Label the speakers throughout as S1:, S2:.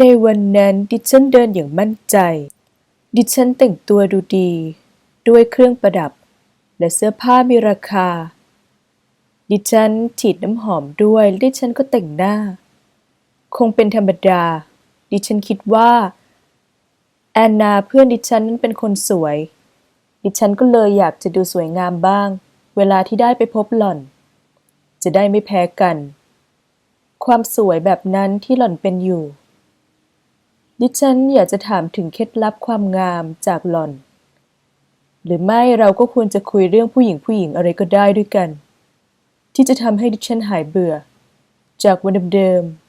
S1: ในวันนั้นดิฉันเดินอย่างมั่นใจ ดิฉันแต่งตัวดูดี ด้วยเครื่องประดับ และเสื้อผ้ามีราคา ดิฉันฉีดน้ำหอมด้วยและดิฉันก็แต่งหน้า คงเป็นธรรมดา ดิฉันคิดว่า แอนนาเพื่อนดิฉันนั้นเป็นคนสวย ดิฉันก็เลยอยากจะดูสวยงามบ้าง เวลาที่ได้ไปพบหล่อน จะได้ไม่แพ้กัน ความสวยแบบนั้นที่หล่อนเป็นอยู่ ดิฉันอยากจะถามถึงเคล็ดลับความงามจากหล่อน หรือไม่เราก็ควรจะคุยเรื่องผู้หญิงผู้หญิงอะไรก็ได้ด้วยกัน ที่จะทำให้ดิฉันหายเบื่อ จากวันเดิมๆ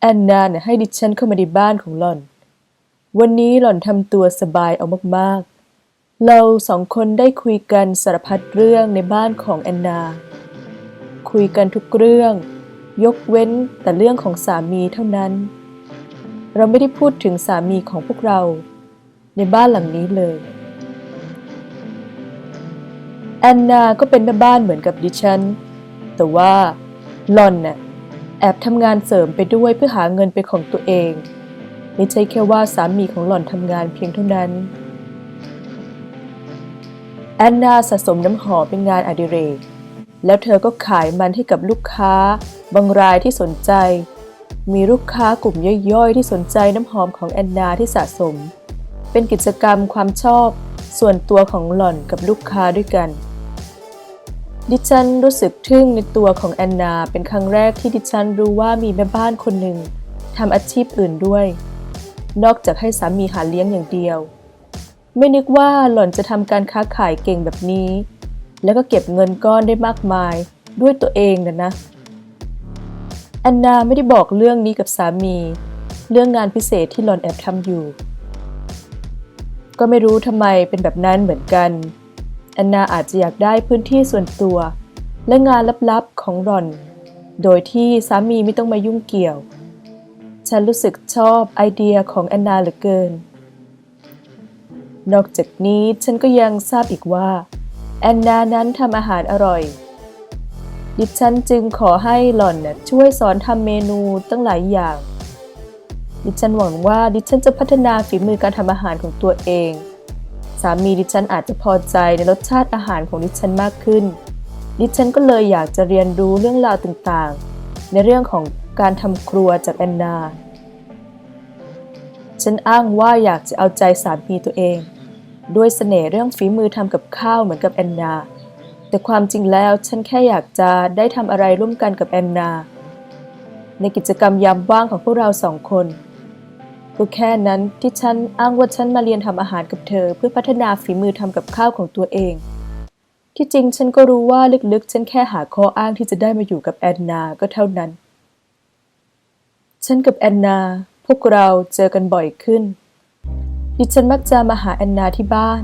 S1: แอนนาเนี่ยให้ดิฉันเข้ามาในบ้านของหล่อน วันนี้หล่อนทำตัวสบายเอามากๆ เราสองคนได้คุยกันสารพัดเรื่องในบ้านของแอนนา คุยกันทุกเรื่อง ยกเว้นแต่เรื่องของสามีเท่านั้น เราไม่ได้พูดถึงสามีของพวกเรา ในบ้านหลังนี้เลย แอนนาก็เป็นแม่บ้านเหมือนกับดิฉัน แต่ว่าหลอนน่ะแอบทำงานเสริมไปด้วยเพื่อหาเงินเป็นของตัวเอง ไม่ใช่แค่ว่าสามีของหล่อนทำงานเพียงเท่านั้น แอนนาสะสมน้ำหอมเป็นงานอดิเรก แล้วเธอก็ขายมันให้กับลูกค้า บางรายที่สนใจ มีลูกค้ากลุ่มย่อยๆ ที่สนใจน้ำหอมของแอนนาที่สะสม เป็นกิจกรรมความชอบส่วนตัวของหล่อนกับลูกค้าด้วยกัน ดิฉันรู้สึกทึ่งในตัวของแอนนา เป็นครั้งแรกที่ดิฉันรู้ว่ามีแม่บ้านคนหนึ่งทำอาชีพอื่นด้วย นอกจากให้สามีหาเลี้ยงอย่างเดียว ไม่นึกว่าหล่อนจะทำการค้าขายเก่งแบบนี้ แล้วก็เก็บเงินก้อนได้มากมายด้วยตัวเองนะนะแอนนาไม่ได้บอกเรื่องนี้กับสามี เรื่องงานพิเศษที่หลอนแอบทำอยู่ ก็ไม่รู้ทำไมเป็นแบบนั้นเหมือนกันแอนนาอาจจะอยากได้พื้นที่ส่วนตัว และงานลับๆของหลอน โดยที่สามีไม่ต้องมายุ่งเกี่ยว ฉันรู้สึกชอบไอเดียของแอนนาเหลือเกิน นอกจากนี้ฉันก็ยังทราบอีกว่า แอนนานั้นทำอาหารอร่อย ดิฉันจึงขอให้หล่อนช่วยสอนทำเมนูตั้งหลายอย่าง ดิฉันหวังว่าดิฉันจะพัฒนาฝีมือการทำอาหารของตัวเอง สามีดิฉันอาจจะพอใจในรสชาติอาหารของดิฉันมากขึ้น ดิฉันก็เลยอยากจะเรียนรู้เรื่องราวต่างๆ ในเรื่องของการทำครัวจากแอนนา ฉันอ้างว่าอยากจะเอาใจสามีตัวเอง ด้วยเสน่ห์เรื่องฝีมือทำกับข้าวเหมือนกับแอนนา แต่ความจริงแล้วฉันแค่อยากจะได้ทำอะไรร่วมกันกับแอนนา ในกิจกรรมยามว่างของพวกเราสองคนก็แค่นั้นที่ฉันอ้างว่าฉันมาเรียนทำอาหารกับเธอ เพื่อพัฒนาฝีมือทำกับข้าวของตัวเอง ที่จริงฉันก็รู้ว่าลึกๆ ฉันแค่หาข้ออ้างที่จะได้มาอยู่กับแอนนาก็เท่านั้น ฉันกับแอนนา พวกเราเจอกันบ่อยขึ้น ดิฉันมักจะมาหาแอนนาที่บ้าน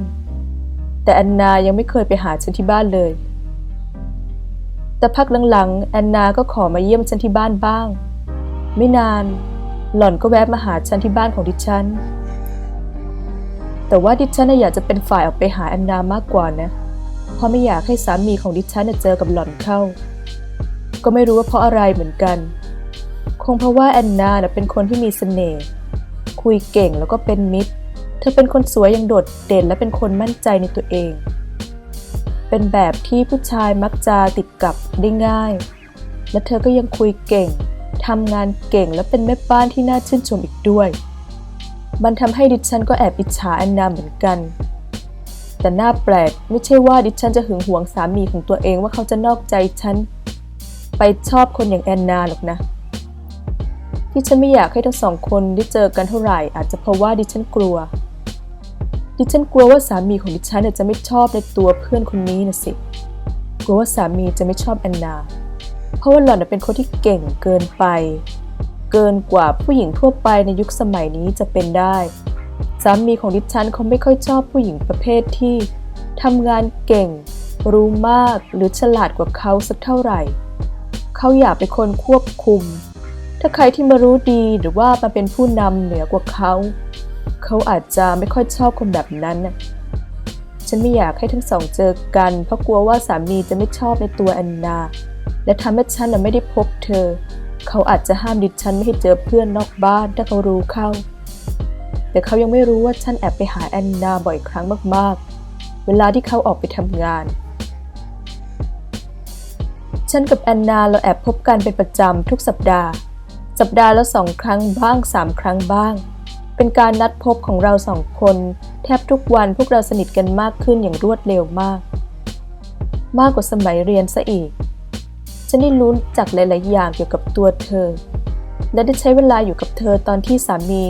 S1: แต่แอนนายังไม่เคยไปหาฉันที่บ้านเลย แต่พักหลังๆแอนนาก็ขอมาเยี่ยมฉันที่บ้านบ้าง ไม่นาน หล่อนก็แวะมาหาฉันที่บ้านของดิฉัน แต่ว่าดิฉันน่ะอยากจะเป็นฝ่ายออกไปหาแอนนามากกว่านะ เพราะไม่อยากให้สามีของดิฉันน่ะเจอกับหล่อนเข้า ก็ไม่รู้ว่าเพราะอะไรเหมือนกัน คงเพราะว่าแอนนาน่ะเป็นคนที่มีเสน่ห์ คุยเก่งแล้วก็เป็นมิตร เธอเป็นคนสวยอย่างโดดเด่นและเป็นคนมั่นใจในตัวเอง เป็นแบบที่ผู้ชายมักจะติดกับได้ง่าย และเธอก็ยังคุยเก่งทำงานเก่งและเป็นแม่บ้านที่น่าชื่นชมอีกด้วย มันทำให้ดิฉันก็แอบอิจฉาแอนนาเหมือนกัน แต่น่าแปลกไม่ใช่ว่าดิฉันจะหึงหวงสามีของตัวเองว่าเขาจะนอกใจฉัน ไปชอบคนอย่างแอนนาหรอกนะ ที่ฉันไม่อยากให้ทั้งสองคนได้เจอกันเท่าไหร่ อาจจะเพราะว่าดิฉันกลัว ดิฉันกลัวว่าสามีของดิฉันจะไม่ชอบในตัวเพื่อนคนนี้นะสิ กลัวว่าสามีจะไม่ชอบแอนนา เพราะว่าหล่อนเป็นคนที่เก่งเกินไป เกินกว่าผู้หญิงทั่วไปในยุคสมัยนี้จะเป็นได้ สามีของดิฉันเขาไม่ค่อยชอบผู้หญิงประเภทที่ทำงานเก่ง รู้มากหรือฉลาดกว่าเขาสักเท่าไหร่ เขาอยากเป็นคนควบคุม ถ้าใครที่มารู้ดีหรือว่ามาเป็นผู้นำเหนือกว่าเขา เขาอาจจะไม่ค่อยชอบคนแบบนั้นน่ะฉันไม่อยากให้ทั้งสองเจอกัน เพราะกลัวว่าสามีจะไม่ชอบในตัวแอนนา และทำให้ฉันไม่ได้พบเธอ เขาอาจจะห้ามดิฉันไม่ให้เจอเพื่อนนอกบ้านถ้าเขารู้เข้า แต่เขายังไม่รู้ว่าฉันแอบไปหาแอนนาบ่อยครั้งมากๆ เวลาที่เขาออกไปทำงาน ฉันกับแอนนาเราแอบพบกันเป็นประจำทุกสัปดาห์ สัปดาห์ละสองครั้งบ้างสามครั้งบ้าง เป็นการนัดพบของเราสองคน แทบทุกวันพวกเราสนิทกันมากขึ้นอย่างรวดเร็วมาก มากกว่าสมัยเรียนซะอีก ฉันได้รู้จักหลาย ๆ อย่างเกี่ยวกับตัวเธอ และได้ใช้เวลาอยู่กับเธอตอนที่สามี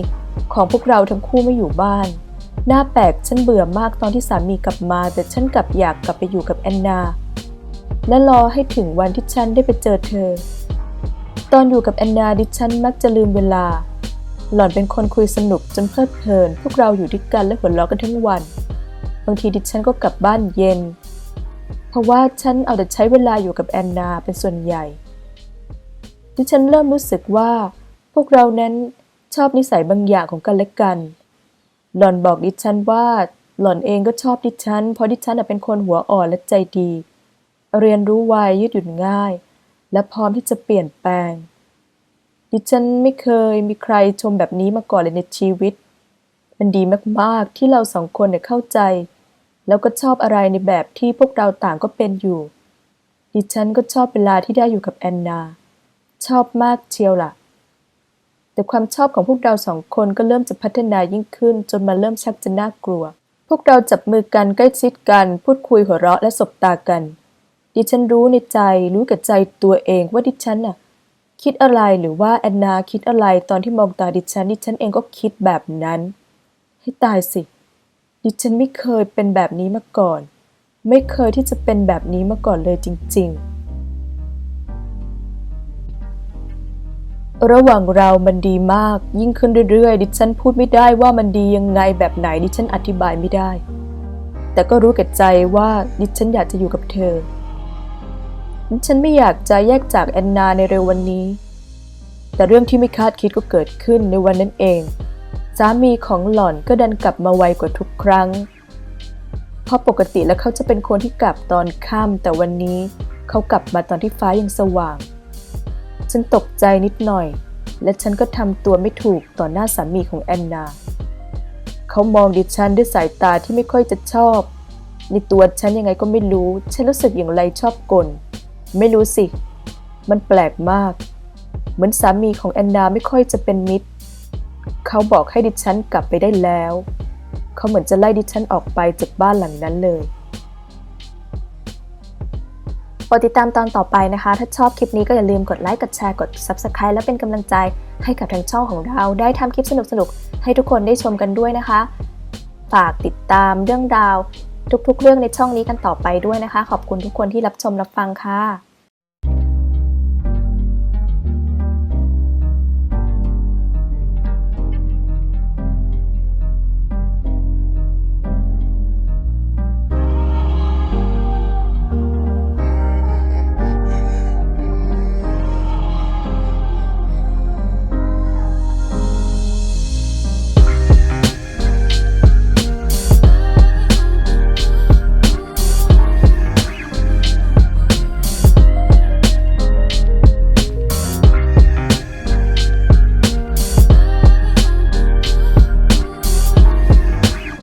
S1: ของพวกเราทั้งคู่ไม่อยู่บ้านน่าแปลกฉันเบื่อมากตอนที่สามีกลับมา แต่ฉันกลับอยากกลับไปอยู่กับแอนนา และรอให้ถึงวันที่ฉันได้ไปเจอเธอ ตอนอยู่กับแอนนาดิฉันมักจะลืมเวลา หล่อนเป็นคนคุยสนุกจนเพลิดเพลิน พวกเราอยู่ด้วยกันและหัวเราะกันทั้งวัน บางทีดิฉันก็กลับบ้านเย็น เพราะว่าฉันเอาแต่ใช้เวลาอยู่กับแอนนาเป็นส่วนใหญ่ ดิฉันเริ่มรู้สึกว่า พวกเรานั้นชอบนิสัยบางอย่างของกันและกัน หล่อนบอกดิฉันว่า หล่อนเองก็ชอบดิฉัน เพราะดิฉันเป็นคนหัวอ่อนและใจดี เรียนรู้ไวยืดหยุ่นง่าย และพร้อมที่จะเปลี่ยนแปลง ดิฉันไม่เคยมีใครชมแบบนี้มาก่อนเลยในชีวิต มันดีมากๆที่เราสองคนเนี่ยเข้าใจ แล้วก็ชอบอะไรในแบบที่พวกเราต่างก็เป็นอยู่ ดิฉันก็ชอบเวลาที่ได้อยู่กับแอนนา ชอบมากเชียวล่ะ แต่ความชอบของพวกเราสองคนก็เริ่มจะพัฒนายิ่งขึ้น จนมาเริ่มชักจะน่ากลัว พวกเราจับมือกันใกล้ชิดกัน พูดคุยหัวเราะและสบตากัน ดิฉันรู้ในใจรู้กับใจตัวเองว่าดิฉันน่ะ คิดอะไรหรือว่าแอนนาคิดอะไรตอนที่มองตาดิฉันดิฉันเองก็คิดแบบนั้น ให้ตายสิ ดิฉันไม่เคยเป็นแบบนี้มาก่อน ไม่เคยที่จะเป็นแบบนี้มาก่อนเลยจริง ๆ ระหว่างเรามันดีมาก ยิ่งขึ้นเรื่อยๆ ดิฉันพูดไม่ได้ว่ามันดียังไงแบบไหนดิฉันอธิบายไม่ได้ แต่ก็รู้แก่ใจว่าดิฉันอยากจะอยู่กับเธอ ฉันไม่อยากจะแยกจากแอนนาในเร็ววันนี้ แต่เรื่องที่ไม่คาดคิดก็เกิดขึ้นในวันนั้นเอง สามีของหล่อนก็ดันกลับมาไวกว่าทุกครั้ง เพราะปกติแล้วเขาจะเป็นคนที่กลับตอนค่ำแต่วันนี้ เขากลับมาตอนที่ฟ้ายังสว่าง ฉันตกใจนิดหน่อย และฉันก็ทำตัวไม่ถูกต่อหน้าสามีของแอนนาเขามองดิฉันด้วยสายตาที่ไม่ค่อยจะชอบ ในตัวฉันยังไงก็ไม่รู้ ฉันรู้สึกอย่างไรชอบกล ไม่รู้สิ มันแปลกมาก เหมือนสามีของแอนนาไม่ค่อยจะเป็นมิตร เขาบอกให้ดิฉันกลับไปได้แล้ว เขาเหมือนจะไล่ดิฉันออกไปจากบ้านหลังนั้นเลย
S2: โปรดติดตามตอนต่อไปนะคะ ถ้าชอบคลิปนี้ก็อย่าลืมกดไลค์ กดแชร์ กด Subscribe และเป็นกำลังใจให้กับทางช่องของเรา ได้ทำคลิปสนุกๆ ให้ทุกคนได้ชมกันด้วยนะคะ ฝากติดตามเรื่องราว ทุกๆ เรื่องในช่องนี้กันต่อไปด้วยนะคะ ขอบคุณทุกคนที่รับชมรับฟังค่ะ